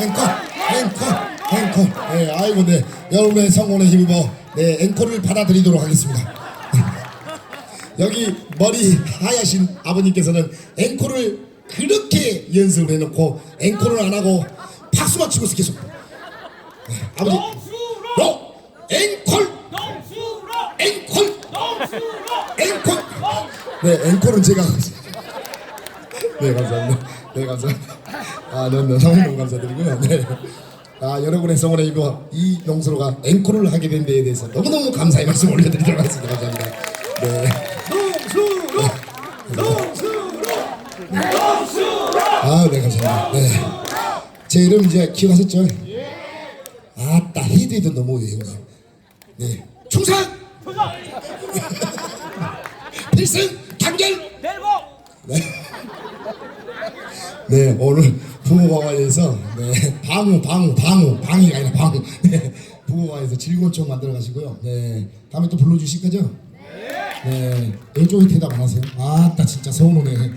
앵콜, 앵콜, 앵콜. 네, 아이고, 네. 여러분의 성원에 힘입어 네, 앵콜을 받아들이도록 하겠습니다. 여기 머리 하얗신 아버님께서는 앵콜을 그렇게 연습을 해놓고 앵콜을 안 하고 박수만 치고 있어 계속. 네, 아버지, 너 앵콜, 앵콜, 앵콜. 네, 앵콜은 제가. 네, 감사합니다. 네, 감사합니다. 아, 네, 네, 너무너무 감사드리고요. 네. 아, 여러분의 성원에 입어 이 농수로가 앵콜을 하게 된 데에 대해서 너무너무 감사의 말씀 올려드리도록 하겠습니다. 감사합니다. 네. 아, 네, 감사합니다. 네. 제 이름 이제 기억하셨죠? 아따, 해도 해도 너무 형님. 네. 충성! 필승! 단결! 네. 네, 오늘 부모방화에서 네, 방우, 방우, 방우, 방이가 아니라 방우. 네, 부모방화에서 즐거운 추억 만들어 가시고요. 네, 다음에 또 불러주실 거죠? 네, 왼쪽에 대답 안 하세요? 아따, 진짜 서운하네.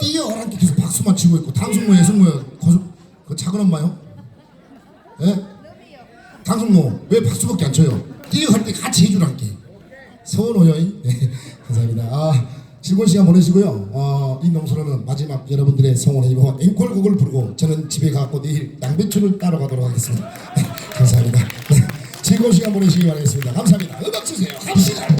뛰어라는 게 계속 박수만 치고 있고 당숙모, 예숙모요, 거수, 그 작은 엄마요? 예? 당숙모, 왜 박수밖에 안 쳐요? 뛰어갈 때 같이 해주라는 게. 서운해요. 네, 감사합니다. 아, 즐거운 시간 보내시고요. 어, 이 농수로는 마지막 여러분들의 성원에 입어 앵콜곡을 부르고 저는 집에 가고 내일 양배추를 따러 가도록 하겠습니다. 네, 감사합니다. 네, 즐거운 시간 보내시기 바라겠습니다. 감사합니다. 음악 주세요. 갑시다.